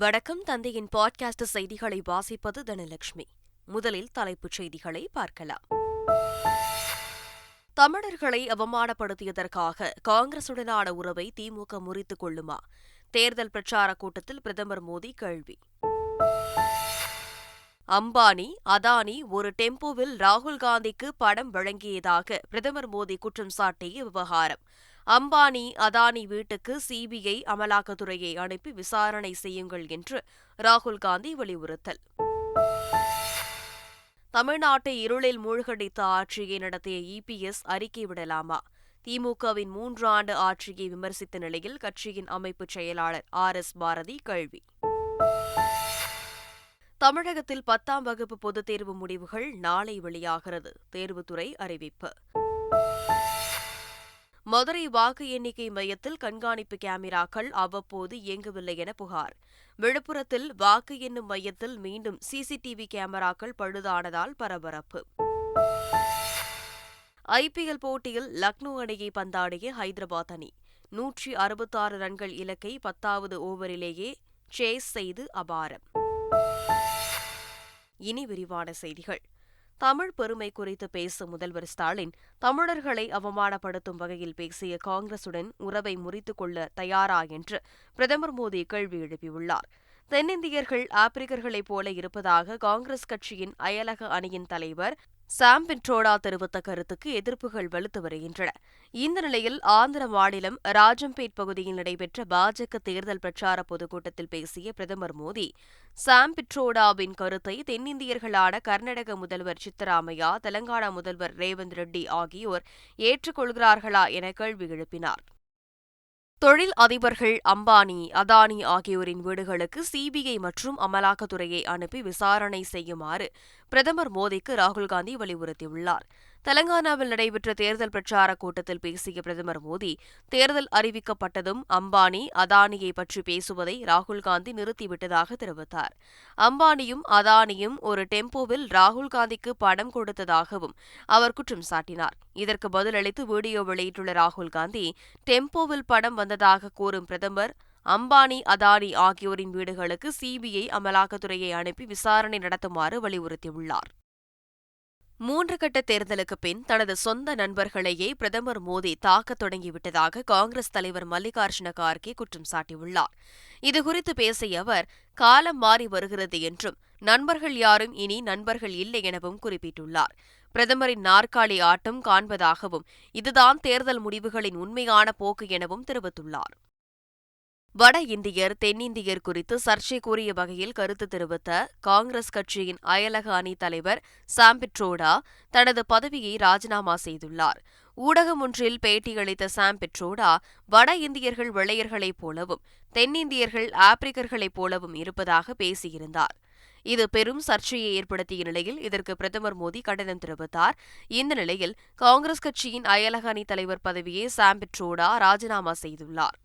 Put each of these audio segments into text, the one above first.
வணக்கம். தந்தையின் பாட்காஸ்ட் செய்திகளை வாசிப்பது தனலட்சுமி. முதலில் தலைப்புச் செய்திகளை பார்க்கலாம். தமிழர்களை அவமானப்படுத்தியதற்காக காங்கிரசுடனான உறவை திமுக முறித்துக் கொள்ளுமா? தேர்தல் பிரச்சாரக் கூட்டத்தில் பிரதமர் மோடி கேள்வி. அம்பானி அதானி ஒரு டெம்போவில் ராகுல் காந்திக்கு படம் வழங்கியதாக பிரதமர் மோடி குற்றம் சாட்டிய விவகாரம். அம்பானி அதானி வீட்டுக்கு சிபிஐ அமலாக்கத்துறையை அனுப்பி விசாரணை செய்யுங்கள் என்று ராகுல் காந்தி வலியுறுத்தல். தமிழ்நாட்டை இருளில் மூழ்கடித்த ஆட்சியை நடத்திய இபிஎஸ் அறிக்கை விடலாமா? திமுகவின் மூன்று ஆண்டு ஆட்சியை விமர்சித்த நிலையில் கட்சியின் அமைப்பு செயலாளர் ஆர். எஸ். பாரதி கேள்வி. தமிழகத்தில் பத்தாம் வகுப்பு பொதுத் தேர்வு முடிவுகள் நாளை வெளியாகிறது. தேர்வுத்துறை அறிவிப்பு. மதுரை வாக்கு எண்ணிக்கை மையத்தில் கண்காணிப்பு கேமராக்கள் அவ்வப்போது இயங்கவில்லை என புகார். விழுப்புரத்தில் வாக்கு எண்ணும் மையத்தில் மீண்டும் சிசிடிவி கேமராக்கள் பழுதானதால் பரபரப்பு. ஐபிஎல் போட்டியில் லக்னோ அணியை பந்தாடிய ஹைதராபாத் அணி. நூற்றி அறுபத்தாறு ரன்கள் இலக்கை பத்தாவது ஓவரிலேயே சேஸ் செய்து அபாரம். இனி விரிவான செய்திகள். தமிழ் பெருமை குறித்து பேசும் முதல்வர் ஸ்டாலின் தமிழர்களை அவமானப்படுத்தும் வகையில் பேசிய காங்கிரசுடன் உறவை முறித்துக் கொள்ள தயாரா என்று பிரதமர் மோடி கேள்வி எழுப்பியுள்ளார். தென்னிந்தியர்கள் ஆப்பிரிக்கர்களைப் போல இருப்பதாக காங்கிரஸ் கட்சியின் அயலக அணியின் தலைவர் சாம் பின்ட்ரோடா தெரிவித்த கருத்துக்கு எதிர்ப்புகள் வலுத்து வருகின்றன. இந்த நிலையில் ஆந்திர மாநிலம் ராஜம்பேட் பகுதியில் நடைபெற்ற பாஜக தேர்தல் பிரச்சார பொதுக்கூட்டத்தில் பேசிய பிரதமர் மோடி சாம் பிட்ரோடாவின் கருத்தை தென்னிந்தியர்களான கர்நாடக முதல்வர் சித்தராமையா தெலங்கானா முதல்வர் ரேவந்த் ரெட்டி ஆகியோர் ஏற்றுக்கொள்கிறார்களா என கேள்வி எழுப்பினார். தொழில் அதிபர்கள் அம்பானி அதானி ஆகியோரின் வீடுகளுக்கு சிபிஐ மற்றும் அமலாக்கத்துறையை அனுப்பி விசாரணை செய்யுமாறு பிரதமர் மோடிக்கு ராகுல்காந்தி வலியுறுத்தியுள்ளார். தெலங்கானாவில் நடைபெற்ற தேர்தல் பிரச்சார கூட்டத்தில் பேசிய பிரதமர் மோடி தேர்தல் அறிவிக்கப்பட்டதும் அம்பானி அதானியை பற்றி பேசுவதை ராகுல்காந்தி நிறுத்திவிட்டதாக தெரிவித்தார். அம்பானியும் அதானியும் ஒரு டெம்போவில் ராகுல்காந்திக்கு பணம் கொடுத்ததாகவும் அவர் குற்றம் சாட்டினார். இதற்கு பதிலளித்து வீடியோ வெளியிட்டுள்ள ராகுல்காந்தி டெம்போவில் பணம் வந்ததாக கூறும் பிரதமர் அம்பானி அதானி ஆகியோரின் வீடுகளுக்கு சிபிஐ அமலாக்கத்துறையை அனுப்பி விசாரணை நடத்துமாறு வலியுறுத்தியுள்ளார். மூன்று கட்ட தேர்தலுக்கு பின் தனது சொந்த நண்பர்களையே பிரதமர் மோடி தாக்கத் தொடங்கிவிட்டதாக காங்கிரஸ் தலைவர் மல்லிகார்ஜுன கார்கே குற்றம் சாட்டியுள்ளார். இதுகுறித்து பேசிய அவர் காலம் மாறி வருகிறது என்றும் நண்பர்கள் யாரும் இனி நண்பர்கள் இல்லை எனவும் குறிப்பிட்டுள்ளார். பிரதமரின் நாற்காலி ஆட்டம் காண்பதாகவும் இதுதான் தேர்தல் முடிவுகளின் உண்மையான போக்கு எனவும் தெரிவித்துள்ளார். வட இந்தியர் தென்னிந்தியர் குறித்து சர்ச்சை கூறிய வகையில் கருத்து தெரிவித்த காங்கிரஸ் கட்சியின் அயலக அணி தலைவர் சாம்பிட்ரோடா தனது பதவியை ராஜினாமா செய்துள்ளார். ஊடகம் ஒன்றில் பேட்டியளித்த சாம் பெட்ரோடா வட இந்தியர்கள் வெள்ளையர்களைப் போலவும் தென்னிந்தியர்கள் ஆப்பிரிக்கர்களைப் போலவும் இருப்பதாக பேசியிருந்தார். இது பெரும் சர்ச்சையை ஏற்படுத்திய நிலையில் இதற்கு பிரதமர் மோடி கண்டனம் தெரிவித்தார். இந்த நிலையில் காங்கிரஸ் கட்சியின் அயலக அணி தலைவர் பதவியை சாம் பெட்ரோடா ராஜினாமா செய்துள்ளார்.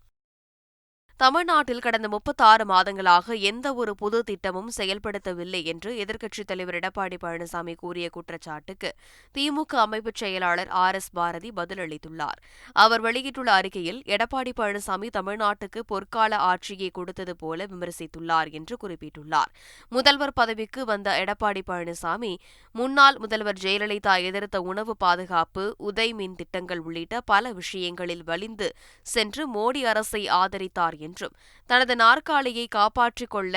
தமிழ்நாட்டில் கடந்த முப்பத்தாறு மாதங்களாக எந்த ஒரு புது திட்டமும் செயல்படுத்தவில்லை என்று எதிர்க்கட்சித் தலைவர் எடப்பாடி பழனிசாமி கூறிய குற்றச்சாட்டுக்கு திமுக அமைப்பு செயலாளர் ஆர் எஸ் பாரதி பதிலளித்துள்ளார். அவர் வெளியிட்டுள்ள அறிக்கையில் எடப்பாடி பழனிசாமி தமிழ்நாட்டுக்கு பொற்கால ஆட்சியை கொடுத்தது போல விமர்சித்துள்ளார் என்று குறிப்பிட்டுள்ளார். முதல்வர் பதவிக்கு வந்த எடப்பாடி பழனிசாமி முன்னாள் முதல்வர் ஜெயலலிதா எதிர்த்த உணவு பாதுகாப்பு உதய் மின் திட்டங்கள் உள்ளிட்ட பல விஷயங்களில் வலிந்து சென்று மோடி அரசை ஆதரித்தார் என்றும் தனது நாற்காலியை காப்பாற்றிக் கொள்ள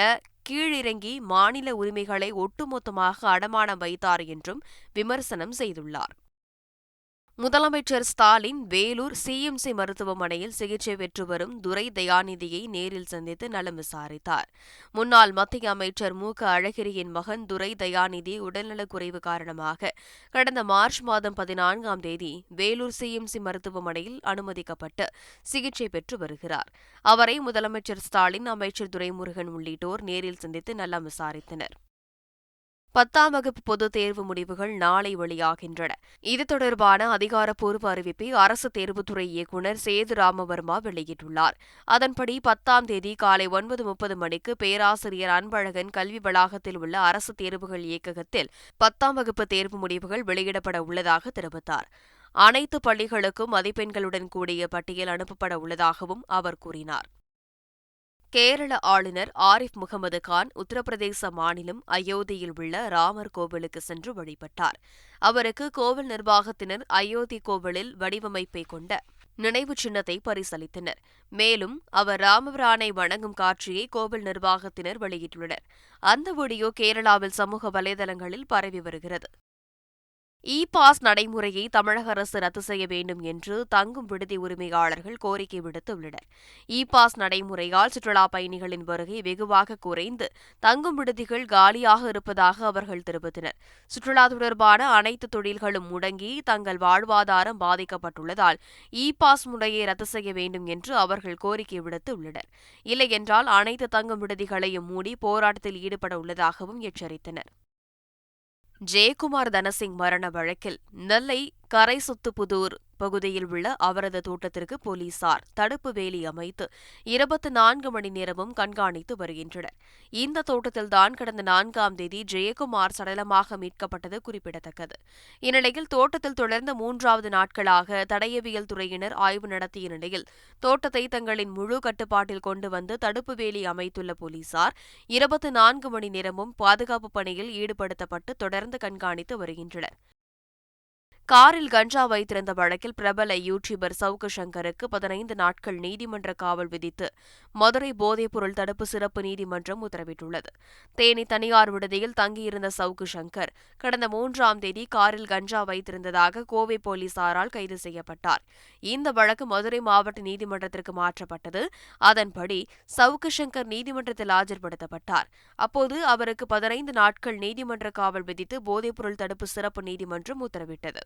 கீழிறங்கி மாநில உரிமைகளை ஒட்டுமொத்தமாக அடமானம் வைத்தார் என்றும் விமர்சனம் செய்துள்ளார். முதலமைச்சர் ஸ்டாலின் வேலூர் சிஎம்சி மருத்துவமனையில் சிகிச்சை பெற்று வரும் துரை தயாநிதியை நேரில் சந்தித்து நலம் விசாரித்தார். முன்னாள் மத்திய அமைச்சர் மு. க. அழகிரியின் மகன் துரை தயாநிதி உடல்நலக்குறைவு காரணமாக கடந்த மார்ச் மாதம் பதினான்காம் தேதி வேலூர் சிஎம்சி மருத்துவமனையில் அனுமதிக்கப்பட்டு சிகிச்சை பெற்று வருகிறார். அவரை முதலமைச்சர் ஸ்டாலின் அமைச்சர் துரைமுருகன் உள்ளிட்டோர் நேரில் சந்தித்து நலம் விசாரித்தனர். பத்தாம் வகுப்பு பொதுத் தேர்வு முடிவுகள் நாளை வெளியாகின்றன. இது தொடர்பான அதிகாரப்பூர்வ அறிவிப்பை அரசு தேர்வுத்துறை இயக்குநர் சேது ராமவர்மா வெளியிட்டுள்ளார். அதன்படி பத்தாம் தேதி காலை ஒன்பது முப்பது மணிக்கு பேராசிரியர் அன்பழகன் கல்வி வளாகத்தில் உள்ள அரசு தேர்வுகள் இயக்ககத்தில் பத்தாம் வகுப்பு தேர்வு முடிவுகள் வெளியிடப்பட உள்ளதாக தெரிவித்தார். அனைத்து பள்ளிகளுக்கும் மதிப்பெண்களுடன் கூடிய பட்டியல் அனுப்பப்பட உள்ளதாகவும் அவர் கூறினார். கேரள ஆளுநர் ஆரிஃப் முகமது கான் உத்தரப்பிரதேச மாநிலம் அயோத்தியில் உள்ள ராமர் கோவிலுக்கு சென்று வழிபட்டார். அவருக்கு கோவில் நிர்வாகத்தினர் அயோத்தி கோவிலில் வடிவமைப்பை கொண்ட நினைவு சின்னத்தை பரிசளித்தனர். மேலும் அவர் ராமபிரானை வணங்கும் காட்சியை கோவில் நிர்வாகத்தினர் வெளியிட்டுள்ளனர். அந்த வீடியோ கேரளாவில் சமூக வலைதளங்களில் பரவி வருகிறது. இ பாஸ் நடைமுறையை தமிழக அரசு ரத்து செய்ய வேண்டும் என்று தங்கும் விடுதி உரிமையாளர்கள் கோரிக்கை விடுத்துள்ளனர். இ பாஸ் நடைமுறையால் சுற்றுலா பயணிகளின் வருகை வெகுவாக குறைந்து தங்கும் விடுதிகள் காலியாக இருப்பதாக அவர்கள் தெரிவித்தனர். சுற்றுலா தொடர்பான அனைத்து தொழில்களும் முடங்கி தங்கள் வாழ்வாதாரம் பாதிக்கப்பட்டுள்ளதால் இ பாஸ் முறையை ரத்து செய்ய வேண்டும் என்று அவர்கள் கோரிக்கை விடுத்துள்ளனர். இல்லையென்றால் அனைத்து தங்கும் விடுதிகளையும் மூடி போராட்டத்தில் ஈடுபட உள்ளதாகவும் எச்சரித்தனர். ஜெயக்குமார் தனசிங் மரண வழக்கில் நெல்லை கரைசுத்துப்புதூர் பகுதியில் உள்ள அவரது தோட்டத்திற்கு போலீசார் தடுப்பு வேலி அமைத்து இருபத்தி நான்கு மணி நேரமும் கண்காணித்து வருகின்றனர். இந்த தோட்டத்தில்தான் கடந்த நான்காம் தேதி ஜெயக்குமார் சடலமாக மீட்கப்பட்டது குறிப்பிடத்தக்கது. இந்நிலையில் தோட்டத்தில் தொடர்ந்த மூன்றாவது நாட்களாக தடயவியல் துறையினர் ஆய்வு நடத்திய நிலையில் தோட்டத்தை தங்களின் முழு கட்டுப்பாட்டில் கொண்டு வந்து தடுப்பு வேலி அமைத்துள்ள போலீசார் இருபத்தி நான்கு மணி நேரமும் பாதுகாப்பு பணியில் ஈடுபடுத்தப்பட்டு தொடர்ந்து கண்காணித்து வருகின்றனர். காரில் கஞ்சா வைத்திருந்த வழக்கில் பிரபல யூடியூபர் சவுக்கு சங்கருக்கு பதினைந்து நாட்கள் நீதிமன்ற காவல் விதித்து மதுரை போதைப்பொருள் தடுப்பு சிறப்பு நீதிமன்றம் உத்தரவிட்டுள்ளது. தேனி தனியார் விடுதியில் தங்கியிருந்த சவுக்கு சங்கர் கடந்த மூன்றாம் தேதி காரில் கஞ்சா வைத்திருந்ததாக கோவை போலீசாரால் கைது செய்யப்பட்டார். இந்த வழக்கு மதுரை மாவட்ட நீதிமன்றத்திற்கு மாற்றப்பட்டது. அதன்படி சவுக்கு சங்கர் நீதிமன்றத்தில் ஆஜர்படுத்தப்பட்டார். அப்போது அவருக்கு பதினைந்து நாட்கள் நீதிமன்ற காவல் விதித்து போதைப்பொருள் தடுப்பு சிறப்பு நீதிமன்றம் உத்தரவிட்டது.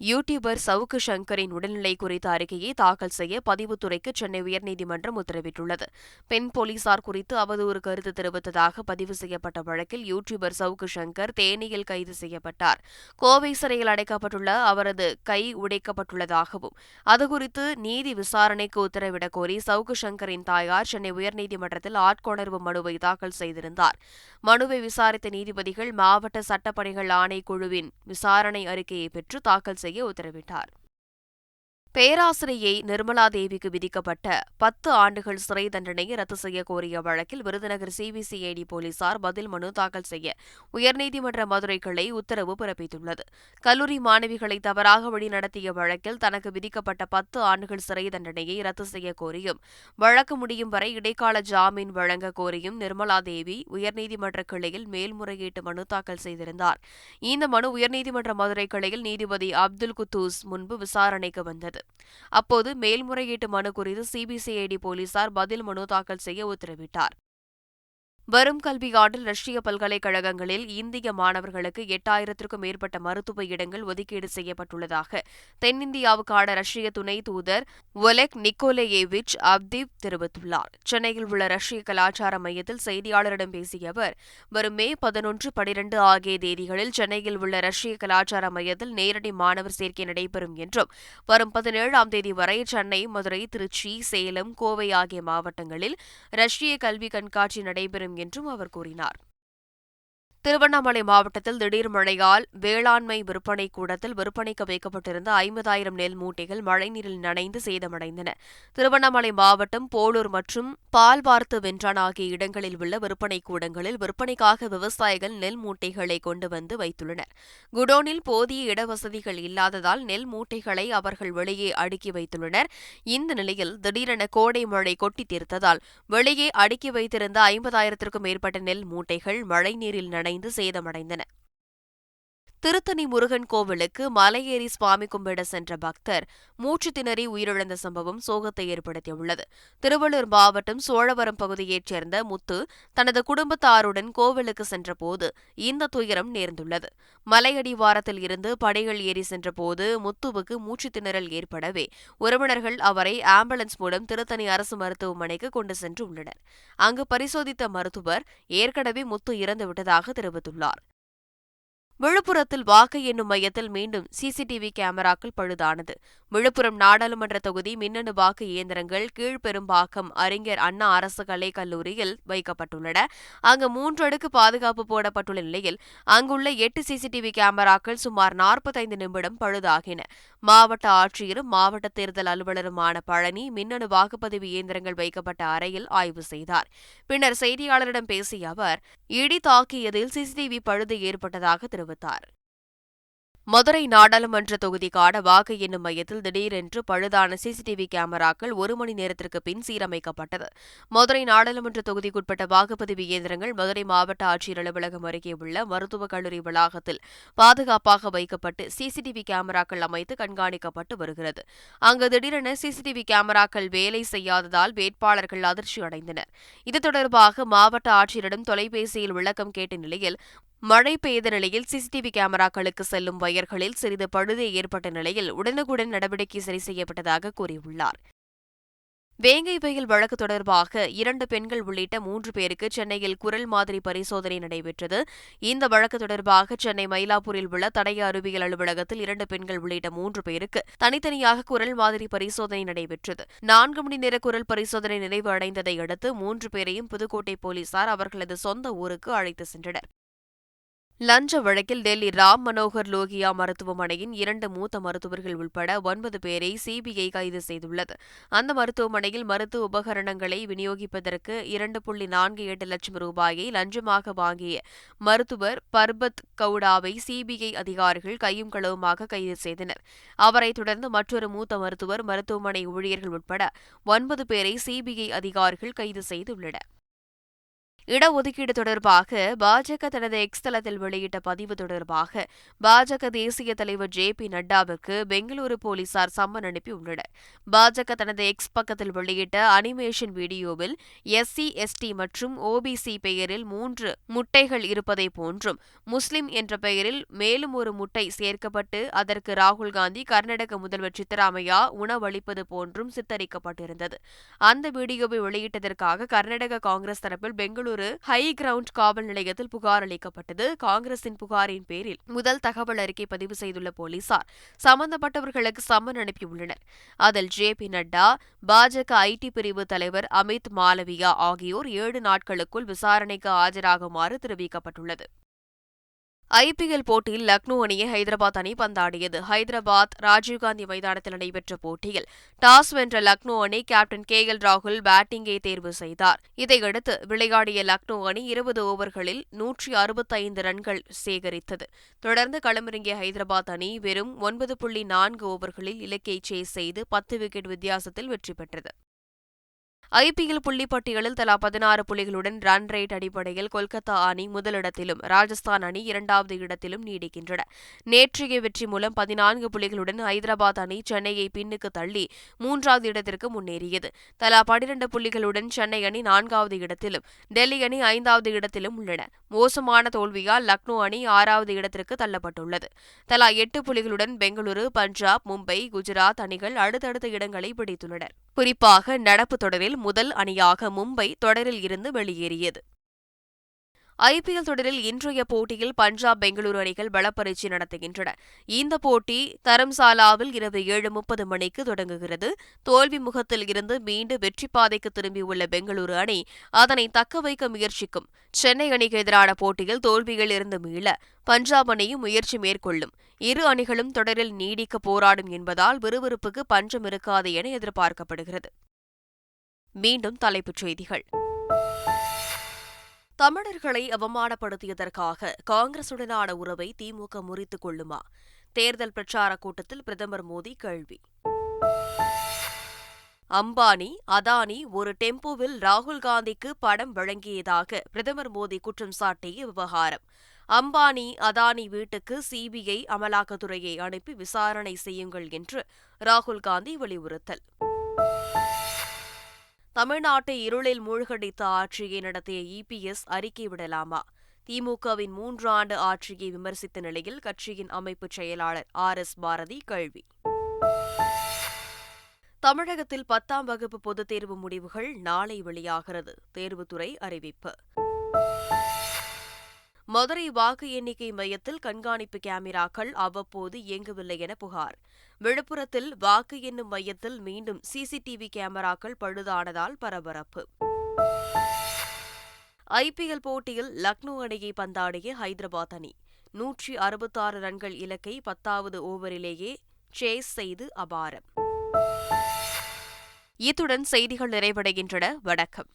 யூடியூபர் சவுக்கு சங்கரின் உடல்நிலை குறித்த அறிக்கையை தாக்கல் செய்ய பதிவுத்துறைக்கு சென்னை உயர்நீதிமன்றம் உத்தரவிட்டுள்ளது. பெண் போலீசார் குறித்து அவதூறு கருத்து தெரிவித்ததாக பதிவு செய்யப்பட்ட வழக்கில் யூடியூபர் சவுக்கு சங்கர் தேனியில் கைது செய்யப்பட்டார். கோவை சிறையில் அடைக்கப்பட்டுள்ள அவரது கை உடைக்கப்பட்டுள்ளதாகவும் அதுகுறித்து நீதி விசாரணைக்கு உத்தரவிடக் கோரி சவுக்கு சங்கரின் தாயார் சென்னை உயர்நீதிமன்றத்தில் ஆட்கொணர்வு மனுவை தாக்கல் செய்திருந்தார். மனுவை விசாரித்த நீதிபதிகள் மாவட்ட சட்டப்பணிகள் ஆணைக்குழுவின் விசாரணை அறிக்கையை பெற்று தாக்கல் செய்ய உத்தரவிட்டார் பேராசிரியை நிர்மலா தேவிக்கு விதிக்கப்பட்ட பத்து ஆண்டுகள் சிறை தண்டனையை ரத்து செய்ய கோரிய வழக்கில் விருதுநகர் சிபிசிஐடி போலீசார் பதில் மனு தாக்கல் செய்ய உயர்நீதிமன்ற மதுரை கிளை உத்தரவு பிறப்பித்துள்ளது. கல்லூரி மாணவிகளை தவறாக வழிநடத்திய வழக்கில் தனக்கு விதிக்கப்பட்ட பத்து ஆண்டுகள் சிறை தண்டனையை ரத்து செய்ய கோரியும் வழக்கு முடியும் வரை இடைக்கால ஜாமீன் வழங்க கோரியும் நிர்மலா தேவி உயர்நீதிமன்ற கிளையில் மேல்முறையீட்டு மனு தாக்கல் செய்திருந்தார். இந்த மனு உயர்நீதிமன்ற மதுரை கிளையில் நீதிபதி அப்துல் குத்தூஸ் முன்பு விசாரணைக்கு வந்தது. அப்போது மேல்முறையீட்டு மனு குறித்து சிபிசிஐடி போலீசார் பதில் மனு தாக்கல் செய்ய உத்தரவிட்டார். வரும் கல்வியாண்டில் ரஷ்ய பல்கலைக்கழகங்களில் இந்திய மாணவர்களுக்கு எட்டாயிரத்திற்கும் மேற்பட்ட மருத்துவ இடங்கள் ஒதுக்கீடு செய்யப்பட்டுள்ளதாக தென்னிந்தியாவுக்கான ரஷ்ய துணை தூதர் ஒலெக் நிக்கோலேயேவிச் அப்தீப் தெரிவித்துள்ளார். சென்னையில் உள்ள ரஷ்ய கலாச்சார மையத்தில் செய்தியாளரிடம் பேசிய அவர் வரும் மே பதினொன்று பனிரெண்டு ஆகிய தேதிகளில் சென்னையில் உள்ள ரஷ்ய கலாச்சார மையத்தில் நேரடி மாணவர் சேர்க்கை நடைபெறும் என்றும் வரும் பதினேழாம் தேதி வரை சென்னை மதுரை திருச்சி சேலம் கோவை ஆகிய மாவட்டங்களில் ரஷ்ய கல்வி கண்காட்சி நடைபெறும் என்றும் அவர் கூறினார். திருவண்ணாமலை மாவட்டத்தில் திடீர் மழையால் வேளாண்மை விற்பனை கூடத்தில் விற்பனைக்கு வைக்கப்பட்டிருந்த ஐம்பதாயிரம் நெல் மூட்டைகள் மழைநீரில் நனைந்து சேதமடைந்தன. திருவண்ணாமலை மாவட்டம் போலூர் மற்றும் பால்வார்த்து வென்றான் ஆகிய இடங்களில் உள்ள விற்பனை கூடங்களில் விற்பனைக்காக விவசாயிகள் நெல் மூட்டைகளை கொண்டு வந்து வைத்துள்ளனர். குடோனில் போதிய இடவசதிகள் இல்லாததால் நெல் மூட்டைகளை அவர்கள் வெளியே அடுக்கி வைத்துள்ளனர். இந்த நிலையில் திடீரென கோடை மழை கொட்டி தீர்த்ததால் வெளியே அடுக்கி வைத்திருந்த ஐம்பதாயிரத்திற்கும் மேற்பட்ட நெல் மூட்டைகள் மழைநீரில் நனைந்து சேதமடைந்தன. திருத்தணி முருகன் கோவிலுக்கு மலையேறி சுவாமி கும்பிட சென்ற பக்தர் மூச்சு திணறி உயிரிழந்த சம்பவம் சோகத்தை ஏற்படுத்தியுள்ளது. திருவள்ளூர் மாவட்டம் சோழவரம் பகுதியைச் சேர்ந்த முத்து தனது குடும்பத்தாருடன் கோவிலுக்கு சென்றபோது இந்த துயரம் நேர்ந்துள்ளது. மலையடிவாரத்தில் இருந்து படைகள் ஏறி சென்றபோது முத்துவுக்கு மூச்சு திணறல் ஏற்படவே உறவினர்கள் அவரை ஆம்புலன்ஸ் மூலம் திருத்தணி அரசு மருத்துவமனைக்கு கொண்டு சென்று உள்ளனர். அங்கு பரிசோதித்த மருத்துவர் ஏற்கனவே முத்து இறந்துவிட்டதாக தெரிவித்துள்ளார். விழுப்புரத்தில் வாக்கு எண்ணும் மையத்தில் மீண்டும் சிசிடிவி கேமராக்கள் பழுதானது. விழுப்புரம் நாடாளுமன்ற தொகுதி மின்னணு வாக்கு இயந்திரங்கள் கீழ்பெரும்பாக்கம் அறிஞர் அண்ணா அரசு கலை கல்லூரியில் வைக்கப்பட்டுள்ளன. அங்கு மூன்றடுக்கு பாதுகாப்பு போடப்பட்டுள்ள நிலையில் அங்குள்ள எட்டு சிசிடிவி கேமராக்கள் சுமார் நாற்பத்தைந்து நிமிடம் பழுதாகின. மாவட்ட ஆட்சியரும் மாவட்ட தேர்தல் அலுவலருமான பழனி மின்னணு வாக்குப்பதிவு இயந்திரங்கள் வைக்கப்பட்ட அறையில் ஆய்வு செய்தார். பின்னர் செய்தியாளரிடம் பேசிய அவர் இடி தாக்கியதில் சிசிடிவி பழுது ஏற்பட்டதாக தெரிவித்தார். தெரிவித்தார். மதுரை நாடாளுமன்ற தொகுதிக்கான வாக்கு எண்ணும் மையத்தில் திடீரென்று பழுதான சிசிடிவி கேமராக்கள் ஒரு மணி நேரத்திற்கு பின் சீரமைக்கப்பட்டது. மதுரை நாடாளுமன்ற தொகுதிக்குட்பட்ட வாக்குப்பதிவு இயந்திரங்கள் மதுரை மாவட்ட ஆட்சியர் அலுவலகம் அருகே உள்ள மருத்துவக் கல்லூரி வளாகத்தில் பாதுகாப்பாக வைக்கப்பட்டு சிசிடிவி கேமராக்கள் அமைத்து கண்காணிக்கப்பட்டு வருகிறது. அங்கு திடீரென சிசிடிவி கேமராக்கள் வேலை செய்யாததால் வேட்பாளர்கள் அதிர்ச்சி அடைந்தனர் இது தொடர்பாக மாவட்ட ஆட்சியரிடம் தொலைபேசியில் விளக்கம் கேட்ட நிலையில் மழை பெய்த நிலையில் சிசிடிவி கேமராக்களுக்கு செல்லும் வயர்களில் சிறிது பழுது ஏற்பட்ட நிலையில் உடனுக்குடன் நடவடிக்கை சரி செய்யப்பட்டதாக கூறியுள்ளார். வேங்கை வயல் வழக்கு தொடர்பாக இரண்டு பெண்கள் உள்ளிட்ட மூன்று பேருக்கு சென்னையில் குரல் மாதிரி பரிசோதனை நடைபெற்றது. இந்த வழக்கு தொடர்பாக சென்னை மயிலாப்பூரில் உள்ள தடய அறிவியல் அலுவலகத்தில் இரண்டு பெண்கள் உள்ளிட்ட மூன்று பேருக்கு தனித்தனியாக குரல் மாதிரி பரிசோதனை நடைபெற்றது. நான்கு மணி நேர குரல் பரிசோதனை நிறைவு அடைந்ததை அடுத்து மூன்று பேரையும் புதுக்கோட்டை போலீசார் அவர்களது சொந்த ஊருக்கு அழைத்து சென்றனர். லஞ்ச வழக்கில் டெல்லி ராம் மனோகர் லோகியா மருத்துவமனையின் இரண்டு மூத்த மருத்துவர்கள் உள்பட ஒன்பது பேரை சிபிஐ கைது செய்துள்ளது. அந்த மருத்துவமனையில் மருத்துவ உபகரணங்களை விநியோகிப்பதற்கு இரண்டு புள்ளி நான்கு எட்டு லட்சம் ரூபாயை லஞ்சமாக வாங்கிய மருத்துவர் பர்பத் கவுடாவை சிபிஐ அதிகாரிகள் கையும் களவுமாக கைது செய்தனர். அவரைத் தொடர்ந்து மற்றொரு மூத்த மருத்துவர் மருத்துவமனை ஊழியர்கள் உட்பட ஒன்பது பேரை சிபிஐ அதிகாரிகள் கைது செய்துள்ளனர். இடஒதுக்கீடு தொடர்பாக பாஜக தனது எக்ஸ் தளத்தில் வெளியிட்ட பதிவு தொடர்பாக பாஜக தேசிய தலைவர் ஜே பி நட்டாவுக்கு பெங்களூரு போலீசார் சம்மன் அனுப்பியுள்ளனர் பாஜக தனது எக்ஸ் பக்கத்தில் வெளியிட்ட அனிமேஷன் வீடியோவில் எஸ்சி எஸ்டி மற்றும் ஓபிசி பெயரில் மூன்று முட்டைகள் இருப்பதை போன்றும் முஸ்லிம் என்ற பெயரில் மேலும் ஒரு முட்டை சேர்க்கப்பட்டு அதற்கு ராகுல் காந்தி கர்நாடக முதல்வர் சித்தராமையா உணவளிப்பது போன்றும் சித்தரிக்கப்பட்டிருந்தது. அந்த வீடியோவை வெளியிட்டதற்காக கர்நாடக காங்கிரஸ் தரப்பில் பெங்களூரு ஒரு ஹை கிரவுண்ட் காவல் நிலையத்தில் புகார் அளிக்கப்பட்டது காங்கிரசின் புகாரின் பேரில். முதல் தகவல் அறிக்கை பதிவு செய்துள்ள போலீசார் சம்பந்தப்பட்டவர்களுக்கு சம்மன் அனுப்பியுள்ளனர். அதில் ஜே பி நட்டா பாஜக ஐடி பிரிவு தலைவர் அமித் மாலவியா ஆகியோர் ஏழு நாட்களுக்குள் விசாரணைக்கு ஆஜராகுமாறு தெரிவிக்கப்பட்டுள்ளது. ஐபிஎல் போட்டியில் லக்னோ அணியை ஹைதராபாத் அணி பந்தாடியது. ஹைதராபாத் ராஜீவ்காந்தி மைதானத்தில் நடைபெற்ற போட்டியில் டாஸ் வென்ற லக்னோ அணி கேப்டன் கே எல் ராகுல் பேட்டிங்கை தேர்வு செய்தார். இதையடுத்து விளையாடிய லக்னோ அணி இருபது ஓவர்களில் நூற்றி அறுபத்தைந்து ரன்கள் சேகரித்தது. தொடர்ந்து களமிறங்கிய ஹைதராபாத் அணி வெறும் ஒன்பது புள்ளி நான்கு ஓவர்களில் இலக்கை சேஸ் செய்து பத்து விக்கெட் வித்தியாசத்தில் வெற்றி பெற்றது. ஐபிஎல் புள்ளிப்பட்டியலில் தலா பதினாறு புள்ளிகளுடன் ரன் ரேட் அடிப்படையில் கொல்கத்தா அணி முதலிடத்திலும் ராஜஸ்தான் அணி இரண்டாவது இடத்திலும் நீடிக்கின்றன. நேற்றைய வெற்றி மூலம் பதினான்கு புள்ளிகளுடன் ஹைதராபாத் அணி சென்னையை பின்னுக்கு தள்ளி மூன்றாவது இடத்திற்கு முன்னேறியது. தலா பனிரண்டு புள்ளிகளுடன் சென்னை அணி நான்காவது இடத்திலும் டெல்லி அணி ஐந்தாவது இடத்திலும் உள்ளன. மோசமான தோல்வியால் லக்னோ அணி ஆறாவது இடத்திற்கு தள்ளப்பட்டுள்ளது. தலா எட்டு புள்ளிகளுடன் பெங்களூரு பஞ்சாப் மும்பை குஜராத் அணிகள் அடுத்தடுத்த இடங்களை பிடித்துள்ளனர் குறிப்பாக நடப்பு தொடரில் முதல் அணியாக மும்பை தொடரில் இருந்து வெளியேறியது. ஐபிஎல் தொடரில் இன்றைய போட்டியில் பஞ்சாப் பெங்களூரு அணிகள் பலப்பரீட்சை நடத்துகின்றன. இந்த போட்டி தரம்சாலாவில் இரவு ஏழு முப்பது மணிக்கு தொடங்குகிறது. தோல்வி முகத்தில் இருந்து மீண்டும் வெற்றி பாதைக்கு திரும்பியுள்ள பெங்களூரு அணி அதனை தக்க வைக்க முயற்சிக்கும். சென்னை அணிக்கு எதிரான போட்டியில் தோல்வியில் இருந்து மீள பஞ்சாப் அணியும் முயற்சி மேற்கொள்ளும். இரு அணிகளும் தொடரில் நீடிக்க போராடும் என்பதால் விறுவிறுப்புக்கு பஞ்சம் இருக்காது என எதிர்பார்க்கப்படுகிறது. மீண்டும் தலைப்புச் செய்திகள். தமிழர்களை அவமானப்படுத்தியதற்காக காங்கிரசுடனான உறவை திமுக முறித்துக் கொள்ளுமா? தேர்தல் பிரச்சார கூட்டத்தில் பிரதமர் மோடி கேள்வி. அம்பானி அதானி ஒரு டெம்போவில் ராகுல் காந்திக்கு படம் வழங்கியதாக பிரதமர் மோடி குற்றம் சாட்டிய விவகாரம். அம்பானி அதானி வீட்டுக்கு சிபிஐ அமலாக்கத்துறையை அனுப்பி விசாரணை செய்யுங்கள் என்று ராகுல் காந்தி வலியுறுத்தல். தமிழ்நாட்டை இருளில் மூழ்கடித்த ஆட்சியை நடத்திய இபிஎஸ் அறிக்கை விடலாமா? திமுகவின் மூன்று ஆண்டு ஆட்சியை விமர்சித்த நிலையில் கட்சியின் அமைப்பு செயலாளர் ஆர் எஸ் பாரதி கேள்வி. தமிழகத்தில் பத்தாம் வகுப்பு பொதுத் தேர்வு முடிவுகள் நாளை வெளியாகிறது. தேர்வுத்துறை அறிவிப்பு. மதுரை வாக்கு எண்ணிக்கை மையத்தில் கண்காணிப்பு கேமராக்கள் அவ்வப்போது இயங்கவில்லை என புகார். விழுப்புரத்தில் வாக்கு எண்ணும் மையத்தில் மீண்டும் சிசிடிவி கேமராக்கள் பழுதானதால் பரபரப்பு. ஐபிஎல் போட்டியில் லக்னோ அணியை பந்தாடிய ஹைதராபாத் அணி. நூற்றி அறுபத்தாறு ரன்கள் இலக்கை பத்தாவது ஓவரிலேயே சேஸ் செய்து அபாரம். இத்துடன் செய்திகள் நிறைவடைகின்றன. வணக்கம்.